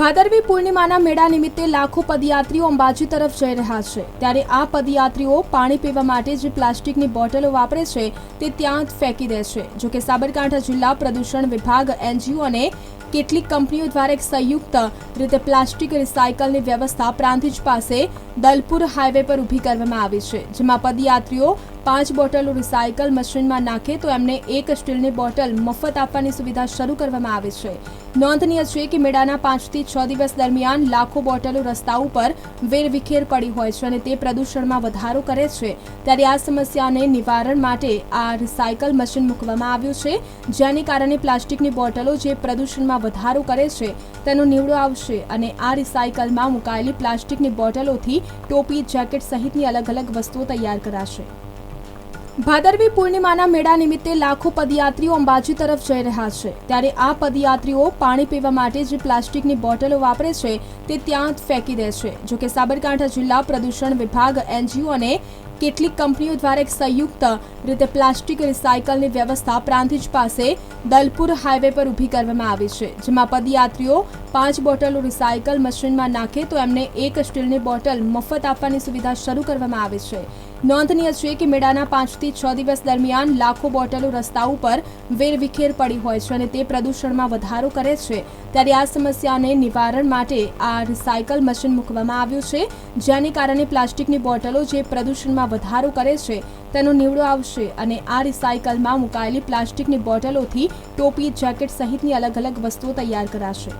ભાદરવી પૂર્ણિમાના મેળા નિમિત્તે લાખો પદયાત્રીઓ અંબાજી તરફ જઈ રહ્યા છે. ત્યારે આ પદયાત્રીઓ પાણી પીવા માટે જે પ્લાસ્ટિકની બોટલો વાપરે છે તે ત્યાં જ ફેંકી દે છે. જોકે સાબરકાંઠા જિલ્લા પ્રદૂષણ વિભાગ, એનજીઓ અને કેટલીક કંપનીઓ દ્વારા એક સંયુક્ત રીતે પ્લાસ્ટિક રિસાયકલની વ્યવસ્થા પ્રાંતિજ પાસે દલપુર હાઈવે પર ઊભી કરવામાં આવી છે, જેમાં પદયાત્રીઓ પાંચ બોટલો રિસાયકલ મશીનમાં નાખે તો એમને એક સ્ટીલની બોટલ મફત આપવાની સુવિધા શરૂ કરવામાં આવી છે. નોંધનીય છે કે મેળાના પાંચથી છ દિવસ દરમિયાન લાખો બોટલો રસ્તા ઉપર વેરવિખેર પડી હોય છે અને તે પ્રદૂષણમાં વધારો કરે છે. ત્યારે આ સમસ્યાને નિવારણ માટે આ રિસાયકલ મશીન મૂકવામાં આવ્યું છે, જેને કારણે પ્લાસ્ટિકની બોટલો જે પ્રદૂષણમાં વધારો કરે છે, તેનો નીવડો આવશે અને આ રિસાયકલમાં મુકાયેલી પ્લાસ્ટિકની બોટલોથી ટોપી, જેકેટ સહિતની અલગ અલગ વસ્તુઓ તૈયાર કરાશે. ભાદરવી પૂર્ણિમાના મેળા નિમિત્તે લાખો પદયાત્રીઓ અંબાજી તરફ જઈ રહ્યા છે. ત્યારે આ પદયાત્રીઓ પાણી પીવા માટે જે પ્લાસ્ટિકની બોટલો વાપરે છે, તે ત્યાં જ ફેંકી દે છે. જોકે સાબરકાંઠા જિલ્લા પ્રદૂષણ વિભાગ, એનજીઓ અને કેટલીક કંપનીઓ દ્વારા એક સંયુક્ત રીતે પ્લાસ્ટિક રિસાયકલની વ્યવસ્થા પ્રાંતિજ પાસે દલપુર હાઈવે પર ઊભી કરવામાં આવી છે, જેમાં પદયાત્રીઓ પાંચ બોટલો રિસાયકલ મશીનમાં નાખે તો એમને એક સ્ટીલની બોટલ મફત આપવાની સુવિધા શરૂ કરવામાં આવી છે. નોંધનીય છે કે મેળાના પાંચથી છ દિવસ દરમિયાન લાખો બોટલો રસ્તા ઉપર વેરવિખેર પડી હોય છે અને તે પ્રદૂષણમાં વધારો કરે છે. ત્યારે આ સમસ્યાને નિવારણ માટે આ રિસાયકલ મશીન મૂકવામાં આવ્યું છે. જેને કારણે પ્લાસ્ટિકની બોટલો જે પ્રદૂષણમાં વધારો કરે છે, તેનો નીવડો આવશે અને આ રિસાયકલમાં મુકાયેલી પ્લાસ્ટિકની બોટલોથી ટોપી જેકેટ સહિતની અલગ અલગ વસ્તુઓ તૈયાર કરાશે.